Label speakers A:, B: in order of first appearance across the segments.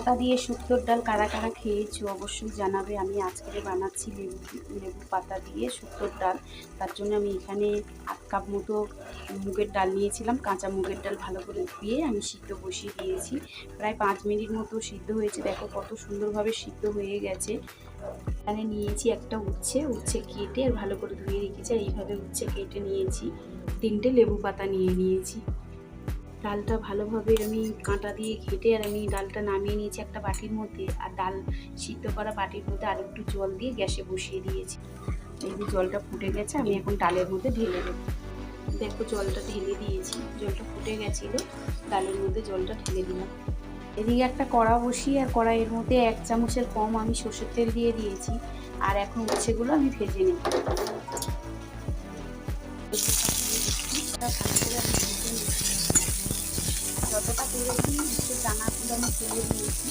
A: পাতা দিয়ে শুক্তোর ডাল কারা কারা খেয়েছো অবশ্যই জানাবে। আমি আজকে বানাচ্ছি লেবু লেবু পাতা দিয়ে শুক্তোর ডাল। তার জন্য আমি এখানে আধ কাপ মতো মুগের ডাল নিয়েছিলাম। কাঁচা মুগের ডাল ভালো করে ধুয়ে আমি সিদ্ধ বসিয়ে দিয়েছি। প্রায় পাঁচ মিনিট মতো সিদ্ধ হয়েছে। দেখো কত সুন্দরভাবে সিদ্ধ হয়ে গেছে। এখানে নিয়েছি একটা উচ্ছে। উচ্ছে কেটে আর ভালো করে ধুয়ে রেখেছি। আর এইভাবে উচ্ছে কেটে নিয়েছি। তিনটে লেবু পাতা নিয়ে নিয়েছি। ডালটা ভালোভাবে আমি কাঁটা দিয়ে ঘেটে আর আমি ডালটা নামিয়ে নিয়েছি একটা বাটির মধ্যে। আর ডাল সিদ্ধ করা বাটির মধ্যে আর একটু জল দিয়ে গ্যাসে বসিয়ে দিয়েছি। এই যে জলটা ফুটে গেছে, আমি এখন ডালের মধ্যে ঢেলে দেবো। দেখো জলটা ঢেলে দিয়েছি। জলটা ফুটে গেছিল, ডালের মধ্যে জলটা ঢেলে দিলাম। এদিকে একটা কড়া বসিয়ে আর কড়াইয়ের মধ্যে এক চামচের কম আমি সর্ষের তেল দিয়ে দিয়েছি। আর এখন উচ্ছেগুলো আমি ভেজে নেব। দানাগুলো আমি তুলে নিয়েছি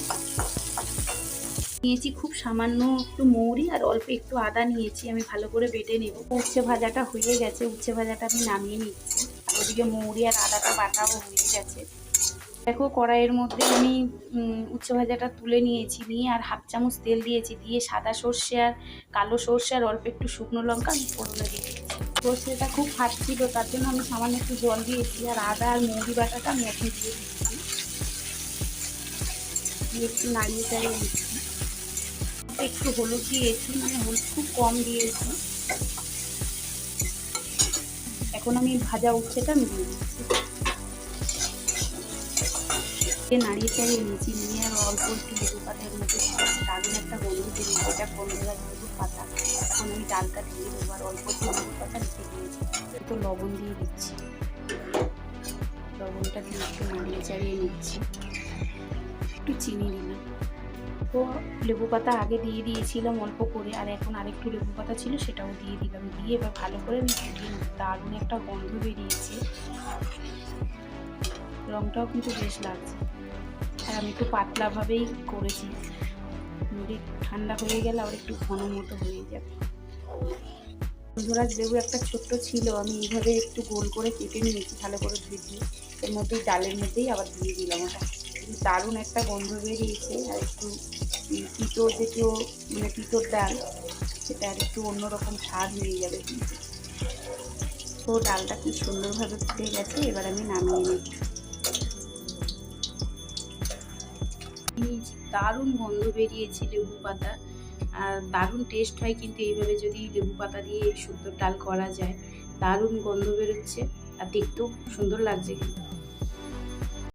A: নিয়েছি খুব সামান্য একটু মৌরি আর অল্প একটু আদা নিয়েছি, আমি ভালো করে বেটে নেব। উচ্ছে ভাজাটা হয়ে গেছে, উচ্ছে ভাজাটা আমি নামিয়ে নিচ্ছি। ওদিকে মৌরি আর আদাটা বাটাও হয়ে গেছে। দেখো কড়াইয়ের মধ্যে আমি উচ্ছে ভাজাটা তুলে নিয়েছি, নিয়ে আর হাফ চামচ তেল দিয়েছি, দিয়ে সাদা সর্ষে আর কালো সর্ষে আর অল্প একটু শুকনো লঙ্কা আমি ফোড়নে দিয়ে দিয়েছি সর্ষেটা খুব ফাটছিল, তার জন্য আমি সামান্য একটু জল দিয়েছি, আর আদা আর মৌরি বাটাটা আমি এখন দিয়ে দিচ্ছি। দিয়ে একটু নাড়িয়ে চাড়িয়ে দিচ্ছি। একটু হলুদ দিয়েছি মানে হলুদ খুব কম দিয়েছি। এখন আমি ভাজা উচ্ছেটা আমি দিয়ে দিচ্ছি নাড়িয়ে চাড়িয়ে নিয়েছি, নিয়ে আর অল্প একটু লেবু পাতার মধ্যে দারুণ একটা গন্ধ বেরিয়েছে, এটা গন্ধেরা লেবু পাতা। এখন আমি ডালটা দিয়ে দেবো আর অল্প একটু লেবু পাতা রেখে দিয়েছি একটু লবণ দিয়ে দিচ্ছি। লবণটা দিয়ে একটু নাড়িয়ে চাড়িয়ে নিচ্ছি। একটু চিনি দিলাম। তো লেবু পাতা আগে দিয়ে দিয়েছিলাম অল্প করে, আর এখন আরেকটু লেবু পাতা ছিল সেটাও দিয়ে দিলাম। দিয়ে এবার ভালো করে দারুণ একটা গন্ধ বেরিয়েছে। রংটাও কিন্তু বেশ লাগছে। আর আমি একটু পাতলাভাবেই করেছি। মুড়ি ঠান্ডা হয়ে গেলে আবার একটু ঘন মতো হয়ে যাবে। বন্ধুরাজ, লেবু একটা ছোট্ট ছিল, আমি এইভাবে একটু গোল করে কেটে নিয়েছি, ভালো করে ধুয়ে দিয়ে। এর মধ্যেই ডালের মধ্যেই আবার দিয়ে দিলাম ওটা। দারুণ একটা গন্ধ বেরিয়েছে, আর একটু তিতো জাতীয় মানে তিতোর ডাল, সেটা আর একটু অন্যরকম স্বাদ হয়ে যাবে কিন্তু। তো ডালটা কি সুন্দরভাবে ফুটে গেছে, এবার আমি নামিয়ে নিই। দারুণ গন্ধ বেরিয়েছে লেবু পাতা, আর দারুণ টেস্ট হয় কিন্তু এইভাবে যদি লেবু পাতা দিয়ে সুন্দর ডাল করা যায়। দারুণ গন্ধ বেরোচ্ছে, আর দেখতেও খুব সুন্দর লাগছে কিন্তু।